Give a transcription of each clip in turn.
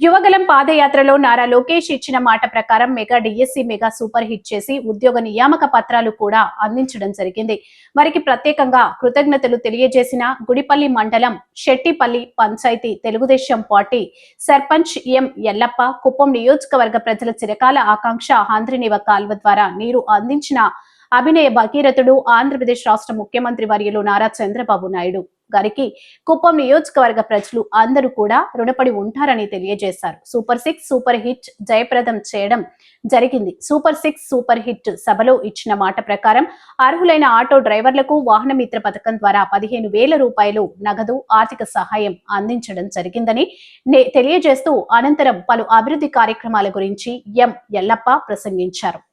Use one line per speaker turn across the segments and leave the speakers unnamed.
యువగలం పాదయాత్రలో నారా లోకేష్ ఇచ్చిన మాట ప్రకారం mega DSC mega super hit చేసి ఉద్యోగ నియామక పత్రాలు కూడా అందించడం జరిగింది. వారికి ప్రత్యేకంగా కృతజ్ఞతలు తెలియజేసిన గుడిపల్లి మండలం శెట్టిపల్లి పంచాయతీ తెలుగుదేశం పార్టీ సర్పంచ్ ఎం ఎల్లప్ప కుప్పం నియోజకవర్గ ప్రజల చిరకాల ఆకాంక్ష ఆంధ్రనివ కాల్వ ద్వారా నీరు అందించిన అభినయ భగీరథుడు ఆంధ్రప్రదేశ్ రాష్ట్ర ముఖ్యమంత్రి వర్యులు నారా చంద్రబాబు నాయుడు. గారికి కుప్పం నియోజకవర్గ ప్రజలు అందరూ కూడా రుణపడి ఉంటారని తెలియజేశారు. సూపర్ సిక్స్ సూపర్ హిట్ జయప్రదం చేయడం జరిగింది. సూపర్ సిక్స్ సూపర్ హిట్ సభలో ఇచ్చిన మాట ప్రకారం అర్హులైన ఆటో డ్రైవర్లకు వాహన మిత్ర పథకం ద్వారా పదిహేను వేల రూపాయలు నగదు ఆర్థిక సహాయం అందించడం జరిగిందని నే- తెలియజేస్తూ అనంతరం పలు అభివృద్ధి కార్యక్రమాల గురించి ఎం ఎల్లప్ప ప్రసంగించారు.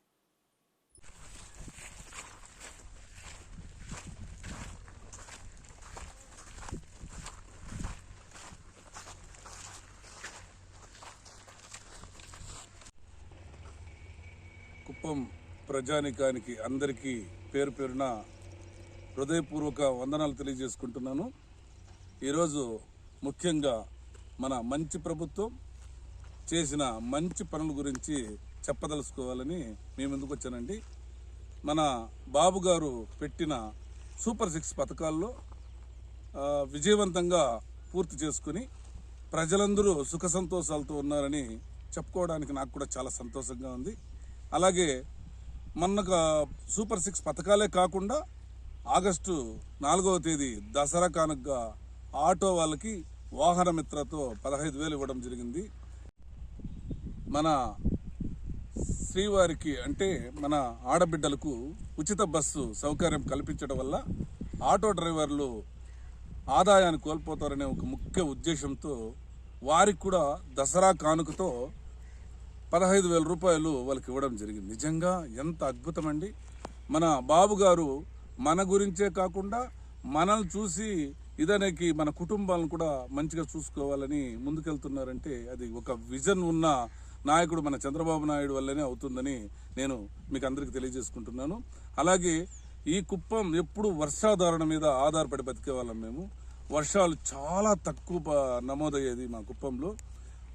కుప్పం ప్రజానికానికి అందరికీ పేరు పేరున హృదయపూర్వక వందనాలు తెలియజేసుకుంటున్నాను. ఈరోజు ముఖ్యంగా మన మంచి ప్రభుత్వం చేసిన మంచి పనుల గురించి చెప్పదలుచుకోవాలని మేము ఎందుకు వచ్చానండి. మన బాబు గారు పెట్టిన సూపర్ సిక్స్ పథకాల్లో విజయవంతంగా పూర్తి చేసుకుని ప్రజలందరూ సుఖ సంతోషాలతో ఉన్నారని చెప్పుకోవడానికి నాకు కూడా చాలా సంతోషంగా ఉంది. అలాగే మనకు సూపర్ సిక్స్ పథకాలే కాకుండా ఆగస్టు నాలుగవ తేదీ దసరా కానుకగా ఆటో వాళ్ళకి వాహన మిత్రతో పదహైదు వేలు ఇవ్వడం జరిగింది. మన శ్రీవారికి అంటే మన ఆడబిడ్డలకు ఉచిత బస్సు సౌకర్యం కల్పించడం వల్ల ఆటో డ్రైవర్లు ఆదాయాన్ని కోల్పోతారనే ఒక ముఖ్య ఉద్దేశంతో వారికి కూడా దసరా కానుకతో పదహైదు వేల రూపాయలు వాళ్ళకి ఇవ్వడం జరిగింది. నిజంగా ఎంత అద్భుతం అండి. మన బాబు గారు మన గురించే కాకుండా మనల్ని చూసి ఇదనేకి మన కుటుంబాలను కూడా మంచిగా చూసుకోవాలని ముందుకెళ్తున్నారంటే అది ఒక విజన్ ఉన్న నాయకుడు మన చంద్రబాబు నాయుడు వల్లనే అవుతుందని నేను మీకు అందరికీ తెలియజేసుకుంటున్నాను. అలాగే ఈ కుప్పం ఎప్పుడు వర్షాధారణ మీద ఆధారపడి బతికే వాళ్ళం మేము. వర్షాలు చాలా తక్కువ నమోదయ్యేది మా కుప్పంలో.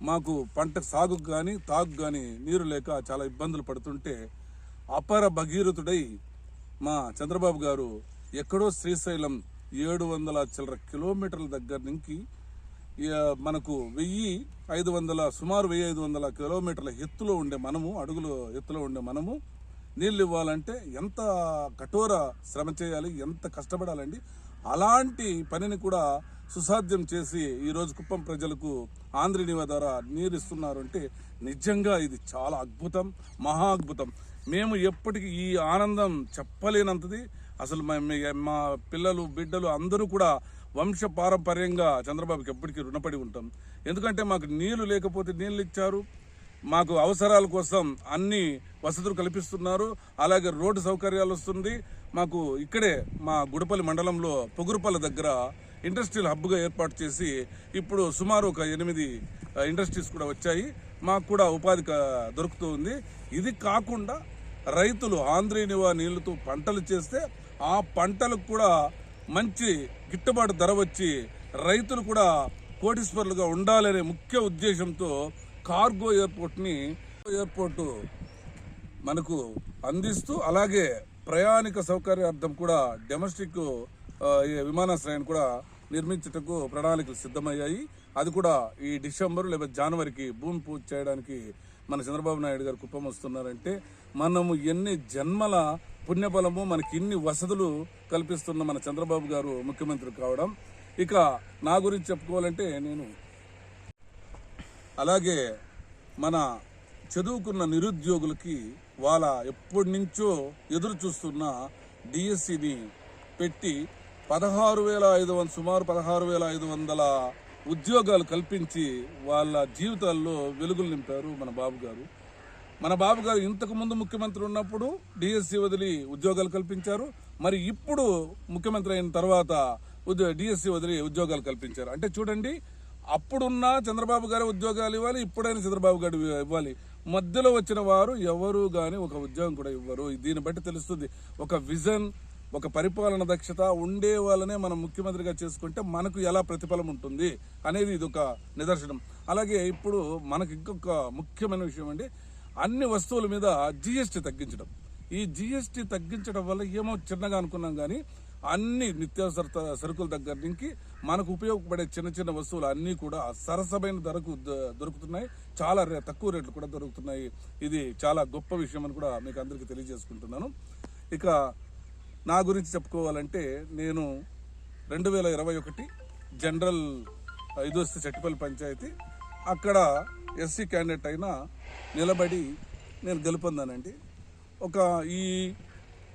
మాకు పంట సాగుకు కానీ తాగు కానీ నీరు లేక చాలా ఇబ్బందులు పడుతుంటే అపార భగీరథుడై మా చంద్రబాబు గారు ఎక్కడో శ్రీశైలం ఏడు వందల చిల్లర కిలోమీటర్ల దగ్గర నుంచి మనకు వెయ్యి ఐదు వందల సుమారు వెయ్యి ఐదు వందల కిలోమీటర్ల ఎత్తులో ఉండే మనము అడుగులు ఎత్తులో ఉండే మనము నీళ్ళు ఇవ్వాలంటే ఎంత కఠోర శ్రమ చేయాలి ఎంత కష్టపడాలండి? అలాంటి పనిని కూడా సుసాధ్యం చేసి ఈరోజు కుప్పం ప్రజలకు ఆంధ్రనీవ ద్వారా నీరు ఇస్తున్నారు అంటే నిజంగా ఇది చాలా అద్భుతం మహా అద్భుతం. మేము ఎప్పటికీ ఈ ఆనందం చెప్పలేనంతది. అసలు మా పిల్లలు బిడ్డలు అందరూ కూడా వంశ పారంపర్యంగా చంద్రబాబుకి ఎప్పటికీ రుణపడి ఉంటాం. ఎందుకంటే మాకు నీళ్ళు లేకపోతే నీళ్ళు ఇచ్చారు. మాకు అవసరాల కోసం అన్ని వసతులు కల్పిస్తున్నారు. అలాగే రోడ్డు సౌకర్యాలు వస్తుంది. మాకు ఇక్కడే మా గుడపల్లి మండలంలో పొగురుపల్లి దగ్గర ఇండస్ట్రియల్ హబ్గా ఏర్పాటు చేసి ఇప్పుడు సుమారు ఒక ఎనిమిది ఇండస్ట్రీస్ కూడా వచ్చాయి. మాకు కూడా ఉపాధి దొరుకుతూ ఉంది. ఇది కాకుండా రైతులు ఆంధ్రీనివా నీళ్ళతో పంటలు చేస్తే ఆ పంటలకు కూడా మంచి గిట్టుబాటు ధర వచ్చి రైతులు కూడా కోటీశ్వరులుగా ఉండాలనే ముఖ్య ఉద్దేశంతో కార్గో ఎయిర్పోర్ట్ని ఎయిర్పోర్టు మనకు అందిస్తూ అలాగే ప్రయాణిక సౌకర్యార్థం కూడా డొమెస్టిక్ విమానాశ్రయాన్ని కూడా నిర్మించుటకు ప్రణాళికలు సిద్ధమయ్యాయి. అది కూడా ఈ డిసెంబర్ లేదా జనవరికి భూమి పూజ చేయడానికి మన చంద్రబాబు నాయుడు గారు కుప్పం వస్తున్నారంటే మనము ఎన్ని జన్మల పుణ్యబలము మనకి ఇన్ని వసతులు కల్పిస్తున్న మన చంద్రబాబు గారు ముఖ్యమంత్రి కావడం. ఇక నా గురించి చెప్పుకోవాలంటే నేను అలాగే మన చదువుకున్న నిరుద్యోగులకి వాళ్ళ ఎప్పటి నుంచో ఎదురు చూస్తున్న డిఎస్సిని పెట్టి పదహారు వేల ఐదు వంద సుమారు పదహారు వేల ఐదు వందల ఉద్యోగాలు కల్పించి వాళ్ళ జీవితాల్లో వెలుగులు నింపారు మన బాబు గారు. మన బాబు గారు ఇంతకు ముందు ముఖ్యమంత్రి ఉన్నప్పుడు డిఎస్సి వదిలి ఉద్యోగాలు కల్పించారు. మరి ఇప్పుడు ముఖ్యమంత్రి అయిన తర్వాత డిఎస్సి వదిలి ఉద్యోగాలు కల్పించారు. అంటే చూడండి అప్పుడున్న చంద్రబాబు గారు ఉద్యోగాలు ఇవ్వాలి ఇప్పుడైనా చంద్రబాబు గారు ఇవ్వాలి. మధ్యలో వచ్చిన వారు ఎవరు కానీ ఒక ఉద్యోగం కూడా ఇవ్వరు. దీన్ని బట్టి తెలుస్తుంది. ఒక విజన్ ఒక పరిపాలన దక్షత ఉండే వాళ్ళనే మనం ముఖ్యమంత్రిగా చేసుకుంటే మనకు ఎలా ప్రతిఫలం ఉంటుంది అనేది ఇది ఒక నిదర్శనం. అలాగే ఇప్పుడు మనకి ఇంకొక ముఖ్యమైన విషయం అండి. అన్ని వస్తువుల మీద జిఎస్టీ తగ్గించడం. ఈ జిఎస్టీ తగ్గించడం వల్ల ఏమో చిన్నగా అనుకున్నాం కానీ అన్ని నిత్యావసర సరుకుల దగ్గర నుంచి మనకు ఉపయోగపడే చిన్న చిన్న వస్తువులు అన్నీ కూడా సరసమైన ధరకు దొరుకుతున్నాయి. చాలా తక్కువ రేట్లు కూడా దొరుకుతున్నాయి. ఇది చాలా గొప్ప విషయం అని కూడా మీకు అందరికీ తెలియజేసుకుంటున్నాను. ఇక నా గురించి చెప్పుకోవాలంటే నేను రెండు వేల ఇరవై ఒకటి జనరల్ ఐదు వస్తే చెట్టుపల్లి పంచాయతీ అక్కడ ఎస్సీ క్యాండిడేట్ అయినా నిలబడి నేను గెలుపొందానండి. ఒక ఈ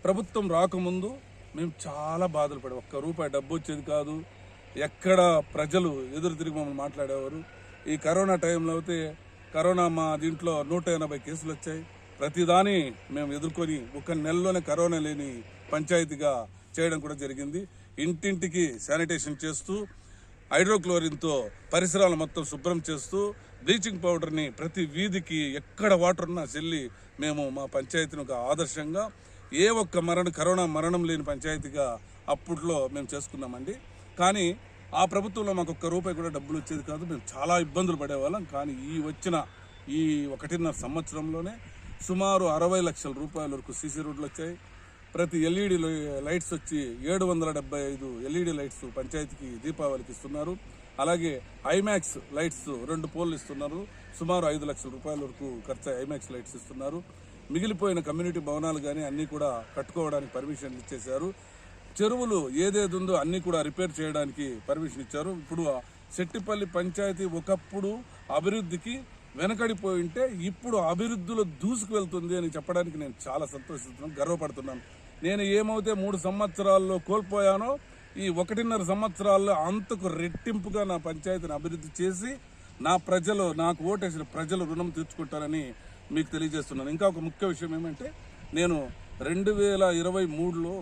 ప్రభుత్వం రాకముందు మేము చాలా బాధలు పడే ఒక్క రూపాయి డబ్బు వచ్చేది కాదు. ఎక్కడ ప్రజలు ఎదురు తిరిగి మమ్మల్ని మాట్లాడేవారు. ఈ కరోనా టైంలో అయితే కరోనా మా దీంట్లో నూట ఎనభై కేసులు వచ్చాయి. ప్రతిదాని మేము ఎదుర్కొని ఒక నెలలోనే కరోనా లేని పంచాయతీగా చేయడం కూడా జరిగింది. ఇంటింటికి శానిటేషన్ చేస్తూ హైడ్రోక్లోరిన్తో పరిసరాలు మొత్తం శుభ్రం చేస్తూ బ్లీచింగ్ పౌడర్ని ప్రతి వీధికి ఎక్కడ వాటర్ ఉన్నా చెల్లి మేము మా పంచాయతీని ఒక ఆదర్శంగా ఏ ఒక్క మరణ కరోనా మరణం లేని పంచాయతీగా అప్పట్లో మేము చేసుకున్నామండి. కానీ ఆ ప్రభుత్వంలో మాకు ఒక్క రూపాయి కూడా డబ్బులు వచ్చేది కాదు. మేము చాలా ఇబ్బందులు పడేవాళ్ళం. కానీ ఈ వచ్చిన ఈ ఒకటిన్నర సంవత్సరంలోనే సుమారు అరవై లక్షల రూపాయల వరకు సీసీ రోడ్లు వచ్చాయి. ప్రతి ఎల్ఈడి లైట్స్ వచ్చి ఏడు వందల డెబ్బై ఐదు ఎల్ఈడి లైట్స్ పంచాయతీకి దీపావళికి ఇస్తున్నారు. అలాగే ఐమాక్స్ లైట్స్ రెండు పోల్లు ఇస్తున్నారు. సుమారు ఐదు లక్షల రూపాయల వరకు ఖర్చు ఐమాక్స్ లైట్స్ ఇస్తున్నారు. మిగిలిపోయిన కమ్యూనిటీ భవనాలు కానీ అన్నీ కూడా కట్టుకోవడానికి పర్మిషన్ ఇచ్చేశారు. చెరువులు ఏదేది ఉందో అన్నీ కూడా రిపేర్ చేయడానికి పర్మిషన్ ఇచ్చారు. ఇప్పుడు ఆ శెట్టిపల్లి పంచాయతీ ఒకప్పుడు అభివృద్ధికి వెనకడిపోయి ఉంటే ఇప్పుడు అభివృద్ధిలో దూసుకు వెళ్తుంది అని చెప్పడానికి నేను చాలా సంతోషిస్తున్నాను గర్వపడుతున్నాను. నేను ఏమైతే మూడు సంవత్సరాల్లో కోల్పోయానో ఈ ఒకటిన్నర సంవత్సరాల్లో అంతకు రెట్టింపుగా నా పంచాయతీని అభివృద్ధి చేసి నా ప్రజలు నాకు ఓటేసిన ప్రజలు రుణం తీర్చుకుంటారని మీకు తెలియజేస్తున్నాను. ఇంకా ఒక ముఖ్య విషయం ఏమంటే నేను రెండు వేల ఇరవై మూడులో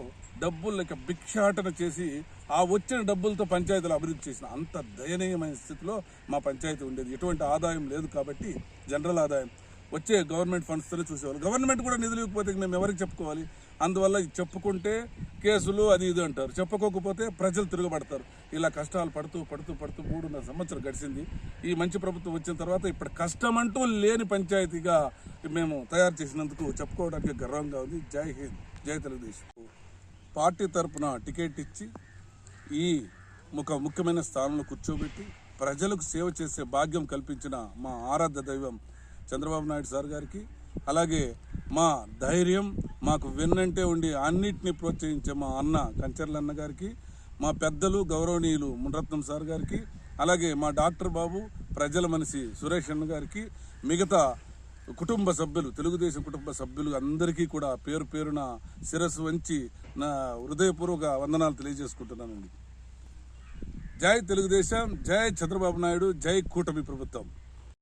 డబ్బులు లెక్క భిక్షాటన చేసి ఆ వచ్చిన డబ్బులతో పంచాయతీలు అభివృద్ధి చేసిన అంత దయనీయమైన స్థితిలో మా పంచాయతీ ఉండేది. ఎటువంటి ఆదాయం లేదు కాబట్టి జనరల్ ఆదాయం. వచ్చే గవర్నమెంట్ ఫండ్స్తోనే చూసేవాళ్ళు. గవర్నమెంట్ కూడా నిధులు ఇవ్వకపోతే మేము ఎవరికి చెప్పుకోవాలి? అందువల్ల ఇది చెప్పుకుంటే కేసులు అది ఇది అంటారు. చెప్పుకోకపోతే ప్రజలు తిరగబడతారు. ఇలా కష్టాలు పడుతూ పడుతూ పడుతూ మూడున్నర సంవత్సరం గడిచింది. ఈ మంచి ప్రభుత్వం వచ్చిన తర్వాత ఇప్పుడు కష్టం అంటూ లేని పంచాయతీగా మేము తయారు చేసినందుకు చెప్పుకోవడానికి గర్వంగా ఉంది. జై హింద్ జై తెలుగుదేశం. పార్టీ తరపున టికెట్ ఇచ్చి ఈ ఒక ముఖ్యమైన స్థానంలో కూర్చోబెట్టి ప్రజలకు సేవ చేసే భాగ్యం కల్పించిన మా ఆరాధ్య దైవం చంద్రబాబు నాయుడు సార్ గారికి అలాగే మా ధైర్యం మాకు వెన్నంటే ఉండి అన్నిటినీ ప్రోత్సహించే మా అన్న కంచర్ల అన్న గారికి మా పెద్దలు గౌరవనీయులు మునరత్నం సార్ గారికి అలాగే మా డాక్టర్ బాబు ప్రజల మనిషి సురేష్ అన్న గారికి మిగతా కుటుంబ సభ్యులు తెలుగుదేశం కుటుంబ సభ్యులు అందరికీ కూడా పేరు పేరున శిరస్సు వంచి నా హృదయపూర్వక వందనాలు తెలియజేసుకుంటున్నానండి. జై తెలుగుదేశం జై చంద్రబాబు నాయుడు జై కూటమి ప్రభుత్వం.